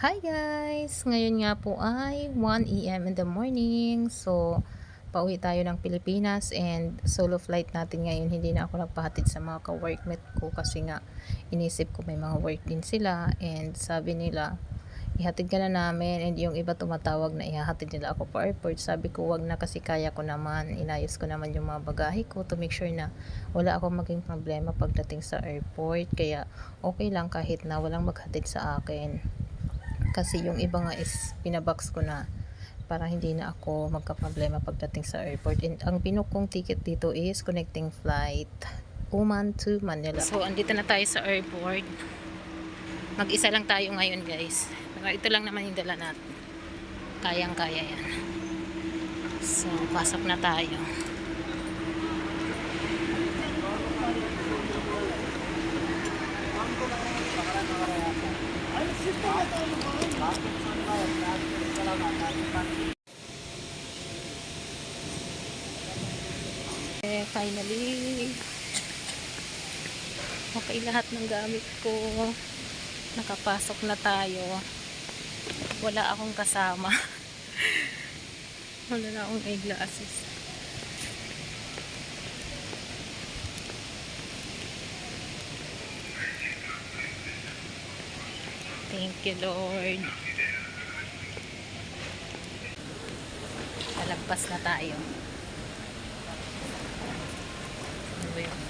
Hi guys! Ngayon nga po ay 1am in the morning. So, pauwi tayo ng Pilipinas and solo flight natin ngayon. Hindi na ako nagpahatid sa mga ka-workmate ko kasi nga inisip ko may mga work din sila and sabi nila ihatid ka na namin and yung iba tumatawag na ihahatid nila ako pa airport. Sabi ko wag na kasi kaya ko naman. Inayos ko naman yung mga bagahe ko to make sure na wala akong maging problema pagdating sa airport. Kaya okay lang kahit na walang maghatid sa akin kasi yung iba nga is pinabox ko na para hindi na ako magka-problema pagdating sa airport. And ang binuk kong ticket dito is connecting flight Oman to Manila. So, andito na tayo sa airport. Mag-isa lang tayo ngayon, guys. Pero ito lang naman yung dala natin. Kayang-kaya yan. So, pasok na tayo. Eh, finally, okay lahat ng gamit ko. Nakapasok na tayo. Wala akong kasama. Wala na akong eyeglasses. Thank you, Lord. Palagpas na tayo. Ano ba yun?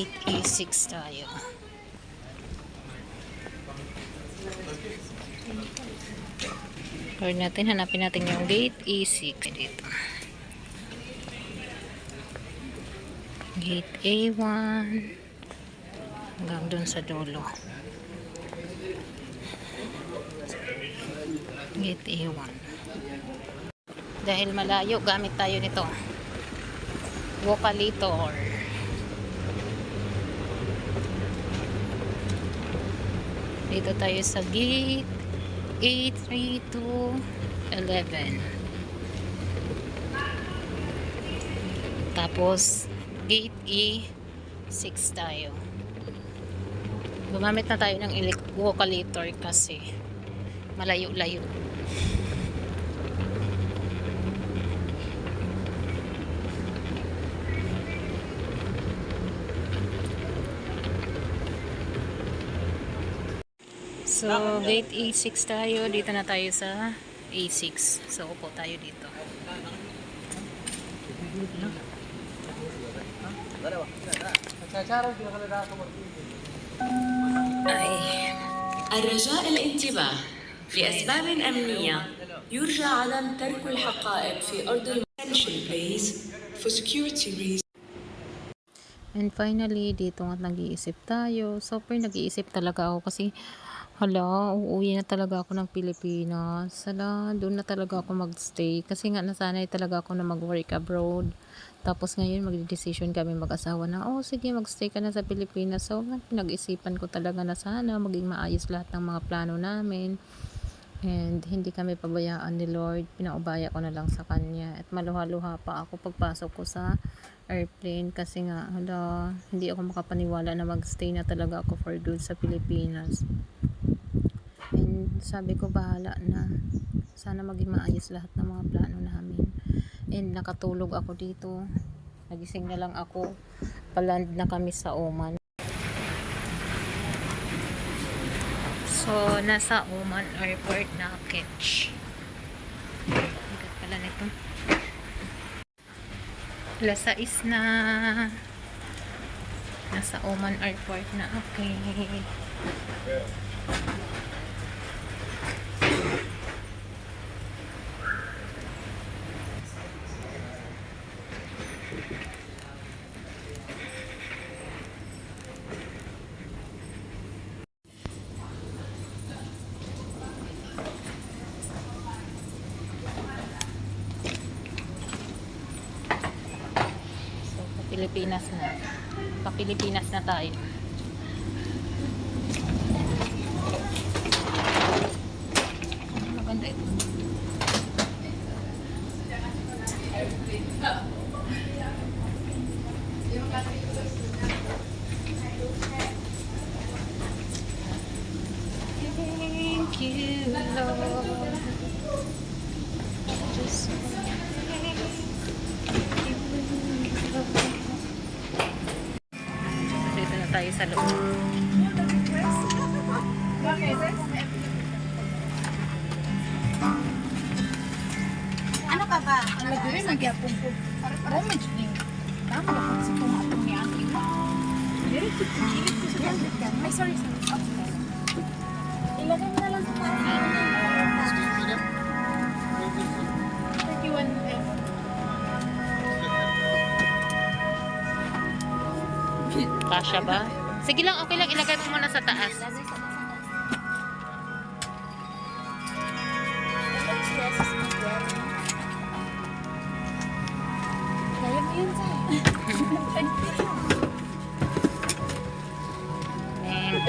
886 tayo. Or natin, hanapin natin yung gate A6 dito. Gate A1 hanggang dun sa dulo. Gate A1. Dahil malayo, gamit tayo nito. Vocalito or Dito tayo sa gate 83211. Tapos gate E6 tayo. Gumamit na tayo ng vocalitor kasi malayo-layo. So, gate A6 tayo. Dito na tayo sa A6. So, upo tayo dito. Ay. الرجاء الانتباه لأسباب أمنية يرجى عدم ترك الحقائب في أرض الم... Attention please for security reasons. And finally, dito nga nag-iisip tayo. Super nag-iisip talaga ako kasi hala, uuwi na talaga ako ng Pilipinas. Hala, doon na talaga ako magstay. Kasi nga nasanay talaga ako na mag-work abroad. Tapos ngayon mag-decision kami mag-asawa na, oh sige magstay ka na sa Pilipinas. So nag-isipan ko talaga na sana maging maayos lahat ng mga plano namin. And hindi kami pabayaan ni Lord. Pinaubaya ko na lang sa Kanya. At maluha-luha pa ako pagpasok ko sa airplane. Kasi nga, hala, hindi ako makapaniwala na magstay na talaga ako for good sa Pilipinas. And sabi ko, bahala na. Sana maging maayos lahat ng mga plano namin. And nakatulog ako dito. Nagising na lang ako. Paland na kami sa Oman. So, nasa Oman Airport na catch. Pala nito. Alas 6 na. Nasa Oman Airport na. Okay. Pilipinas na. Pa-Pilipinas na tayo. Maganda ito. Thank tayo sa loob. Ano ka ba? Ang nagdiri na gyapon ko. Para medyo ning tama na kung si kung atong ni ang imo. Diri ko kilit ko sa tablet ka. Ay sorry sorry. Ilagay mo na lang sa parang. Kasha ba? Sige lang, okay lang. Ilagay mo muna sa taas. Kaya mo yun, Zay. Thank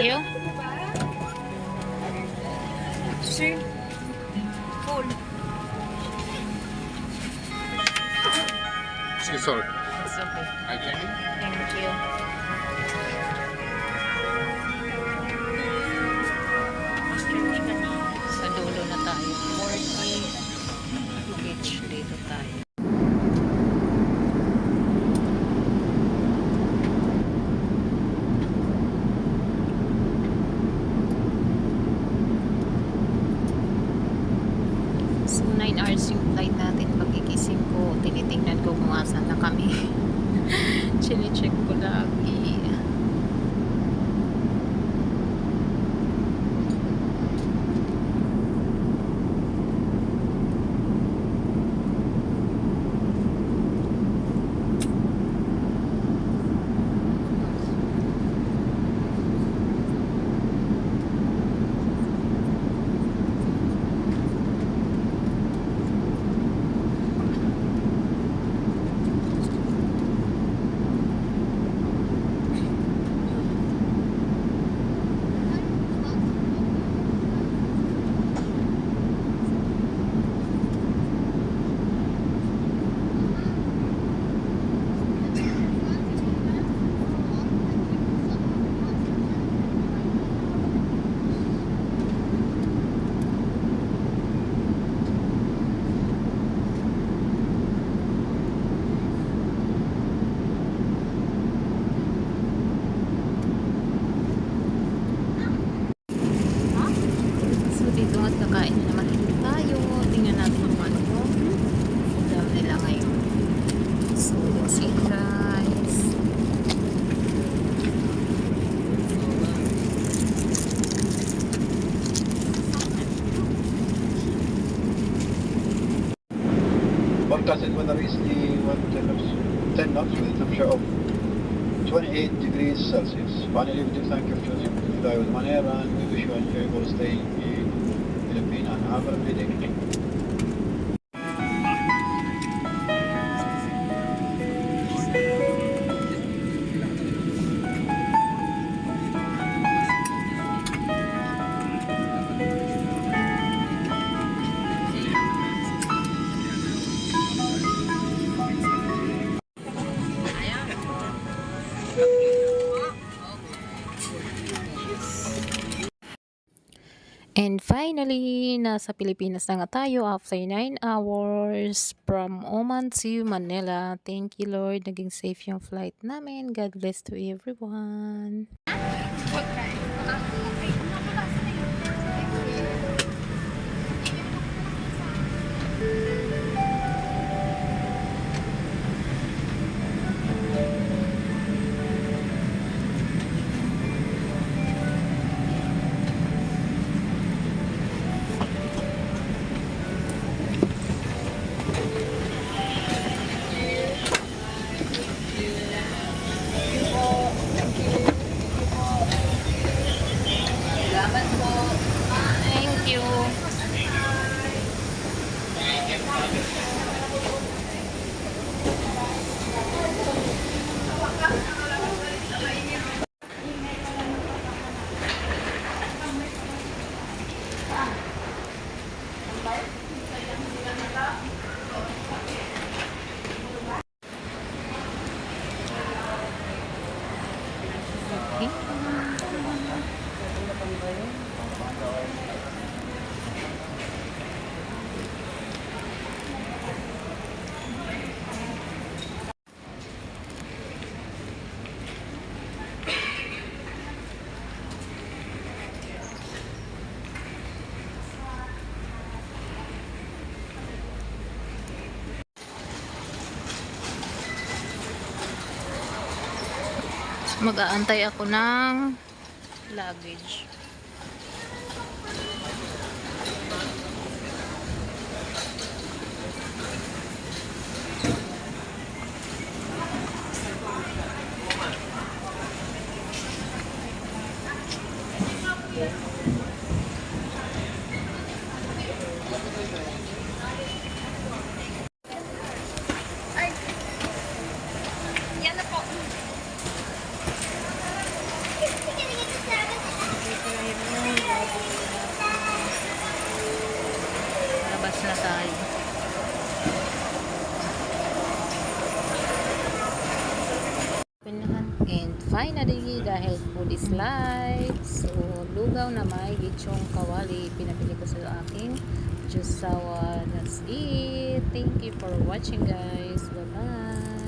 you. Sir. Full. Excuse, sorry. It's okay. I can. Thank you. 40 beach dito tayo. Eat guys. Forecast weather is the what, 10 knots, 10 knots with a temperature of 28 degrees Celsius. Finally, we do thank you for choosing to fly with Manair and we wish you an enjoyable stay in Philippines and have a lovely day. And finally, nasa Pilipinas na nga tayo after 9 hours from Oman to Manila. Thank you Lord, naging safe yung flight namin. God bless to everyone. laut bisa yang kata Mag-aantay ako ng luggage. Yan na po. Labas na tayo. And finally, dahil food is life, so lugaw na may gitsong kawali, pinabili ko sa aking jusawa. That's it. Thank you for watching guys. Bye-bye.